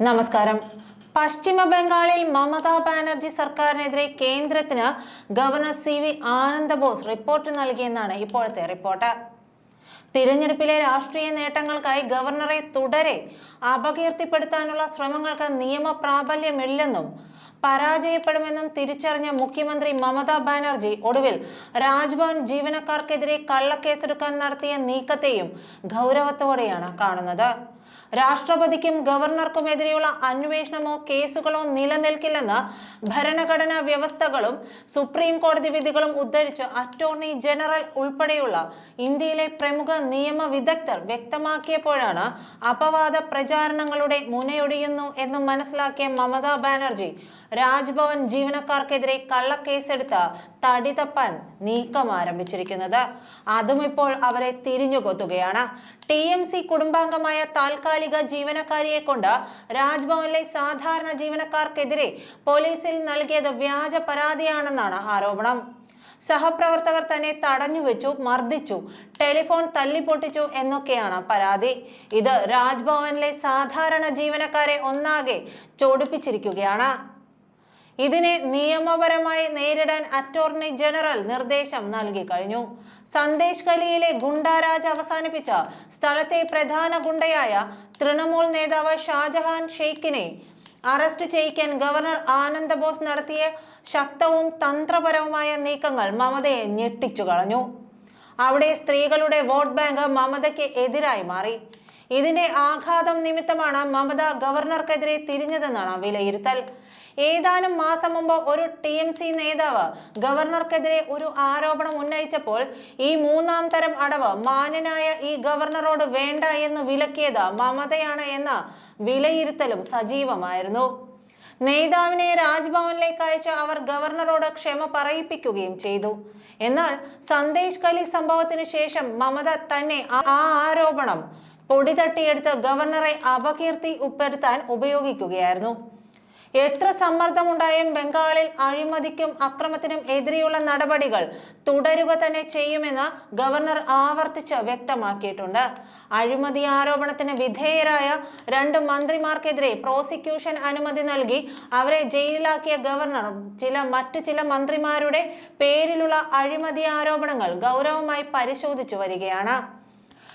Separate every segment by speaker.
Speaker 1: നമസ്കാരം. പശ്ചിമ ബംഗാളിൽ മമതാ ബാനർജി സർക്കാരിനെതിരെ കേന്ദ്രത്തിന് governor C V Anandabose report നൽകിയെന്നാണ് ഇപ്പോഴത്തെ റിപ്പോർട്ട്. തിരഞ്ഞെടുപ്പിലെ രാഷ്ട്രീയ നേട്ടങ്ങൾക്കായി ഗവർണറെ തുടരെ അപകീർത്തിപ്പെടുത്താനുള്ള ശ്രമങ്ങൾക്ക് നിയമപ്രാബല്യമില്ലെന്നും പരാജയപ്പെടുമെന്നും തിരിച്ചറിഞ്ഞ മുഖ്യമന്ത്രി മമതാ ബാനർജി ഒടുവിൽ രാജ്ഭവൻ ജീവനക്കാർക്കെതിരെ കള്ളക്കേസെടുക്കാൻ നടത്തിയ നീക്കത്തെയും ഗൗരവത്തോടെയാണ് കാണുന്നത്. രാഷ്ട്രപതിക്കും ഗവർണർക്കുമെതിരെയുള്ള അന്വേഷണമോ കേസുകളോ നിലനിൽക്കില്ലെന്ന് ഭരണഘടനാ വ്യവസ്ഥകളും സുപ്രീം കോടതി വിധികളും ഉദ്ധരിച്ച് അറ്റോർണി ജനറൽ ഉൾപ്പെടെയുള്ള ഇന്ത്യയിലെ പ്രമുഖ നിയമ വിദഗ്ധർ വ്യക്തമാക്കിയപ്പോഴാണ് അപവാദ പ്രചാരണങ്ങളുടെ മുനയൊടിയുന്നു എന്ന് മനസ്സിലാക്കിയ മമതാ ബാനർജി രാജ്ഭവൻ ജീവനക്കാർക്കെതിരെ കള്ളക്കേസെടുത്ത് തടി തപ്പാൻ നീക്കം ആരംഭിച്ചിരിക്കുന്നത്. അതും ഇപ്പോൾ അവരെ തിരിഞ്ഞുകൊത്തുകയാണ്. ടി എം സി കുടുംബാംഗമായ താൽക്കാലിക ജീവനക്കാരിയെ കൊണ്ട് രാജ്ഭവനിലെ സാധാരണ ജീവനക്കാർക്കെതിരെ പോലീസിൽ നൽകിയത് വ്യാജ പരാതിയാണെന്നാണ് ആരോപണം. സഹപ്രവർത്തകർ തന്നെ തടഞ്ഞുവെച്ചു മർദ്ദിച്ചു ടെലിഫോൺ തല്ലിപ്പൊട്ടിച്ചു എന്നൊക്കെയാണ് പരാതി. ഇത് രാജ്ഭവനിലെ സാധാരണ ജീവനക്കാരെ ഒന്നാകെ ചൊടിപ്പിച്ചിരിക്കുകയാണ്. ഇതിനെ നിയമപരമായി നേരിടാൻ അറ്റോർണി ജനറൽ നിർദ്ദേശം നൽകി കഴിഞ്ഞു. സന്ദേശ് കലിയിലെ ഗുണ്ടാരാജ് അവസാനിപ്പിച്ച സ്ഥലത്തെ പ്രധാന ഗുണ്ടയായ തൃണമൂൽ നേതാവ് ഷാജഹാൻ ഷെയ്ഖിനെ അറസ്റ്റ് ചെയ്യിക്കാൻ ഗവർണർ ആനന്ദ ബോസ് നടത്തിയ ശക്തവും തന്ത്രപരവുമായ നീക്കങ്ങൾ മമതയെ ഞെട്ടിച്ചു കളഞ്ഞു. അവിടെ സ്ത്രീകളുടെ വോട്ട് ബാങ്ക് മമതയ്ക്ക് എതിരായി മാറി. ഇതിന്റെ ആഘാതം നിമിത്തമാണ് മമത ഗവർണർക്കെതിരെ തിരിഞ്ഞതെന്നാണ് വിലയിരുത്തൽ. ഏതാനും മാസം മുമ്പ് ഒരു ടി എം സി നേതാവ് ഗവർണർക്കെതിരെ ഒരു ആരോപണം ഉന്നയിച്ചപ്പോൾ ഈ മൂന്നാം തരം അടവ് മാന്യനായ ഈ ഗവർണറോട് വേണ്ട എന്ന് വിലക്കിയത് മമതയാണ് എന്ന വിലയിരുത്തലും സജീവമായിരുന്നു. നേതാവിനെ രാജ്ഭവനിലേക്ക് അയച്ച് അവർ ഗവർണറോട് ക്ഷമ പറയിപ്പിക്കുകയും ചെയ്തു. എന്നാൽ സന്ദേശ് കലി സംഭവത്തിന് ശേഷം മമത തന്നെ ആ ആരോപണം പൊടിതട്ടിയെടുത്ത് ഗവർണറെ അപകീർത്തി ഉപ്പെടുത്താൻ ഉപയോഗിക്കുകയായിരുന്നു. എത്ര സമ്മർദ്ദമുണ്ടായും ബംഗാളിൽ അഴിമതിക്കും അക്രമത്തിനും എതിരെയുള്ള നടപടികൾ തുടരുക തന്നെ ചെയ്യുമെന്ന് ഗവർണർ ആവർത്തിച്ച് വ്യക്തമാക്കിയിട്ടുണ്ട്. അഴിമതി ആരോപണത്തിന് വിധേയരായ രണ്ട് മന്ത്രിമാർക്കെതിരെ പ്രോസിക്യൂഷൻ അനുമതി നൽകി അവരെ ജയിലിലാക്കിയ ഗവർണർ ചില മറ്റു ചില മന്ത്രിമാരുടെ പേരിലുള്ള അഴിമതി ആരോപണങ്ങൾ ഗൗരവമായി പരിശോധിച്ചു വരികയാണ്.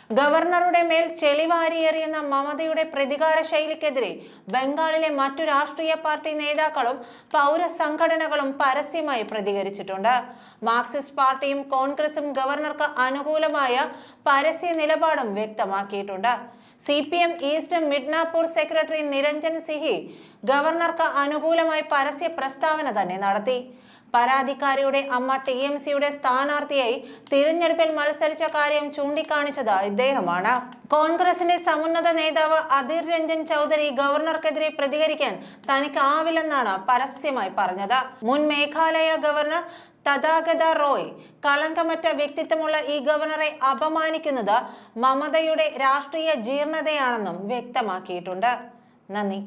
Speaker 1: ഗവർണറുടെ മേൽ ചെളിവാരിയെറിയുന്ന മമതയുടെ പ്രതികാര ശൈലിക്കെതിരെ ബംഗാളിലെ മറ്റു രാഷ്ട്രീയ പാർട്ടി നേതാക്കളും പൗര സംഘടനകളും പരസ്യമായി പ്രതികരിച്ചിട്ടുണ്ട്. മാർക്സിസ്റ്റ് പാർട്ടിയും കോൺഗ്രസും ഗവർണർക്ക് അനുകൂലമായ പരസ്യ നിലപാടും വ്യക്തമാക്കിയിട്ടുണ്ട്. C P M east Midnapore secretary Niranjan Sihi ഗവർണർക്ക് അനുകൂലമായി പരസ്യ പ്രസ്താവന തന്നെ നടത്തി. പരാതിക്കാരിയുടെ അമ്മ ടി എം സിയുടെ സ്ഥാനാർത്ഥിയായി തിരഞ്ഞെടുപ്പിൽ മത്സരിച്ച കാര്യം ചൂണ്ടിക്കാണിച്ചത് ഇദ്ദേഹമാണ്. കോൺഗ്രസിന്റെ സമുന്നത നേതാവ് അധീർ രഞ്ജൻ ചൗധരി ഗവർണർക്കെതിരെ പ്രതികരിക്കാൻ തനിക്കാവില്ലെന്നാണ് പരസ്യമായി പറഞ്ഞത്. മുൻ മേഘാലയ ഗവർണർ തഥാഗത റോയ് കളങ്കമറ്റ വ്യക്തിത്വമുള്ള ഈ ഗവർണറെ അപമാനിക്കുന്നത് മമതയുടെ രാഷ്ട്രീയ ജീർണതയാണെന്നും വ്യക്തമാക്കിയിട്ടുണ്ട്. നന്ദി.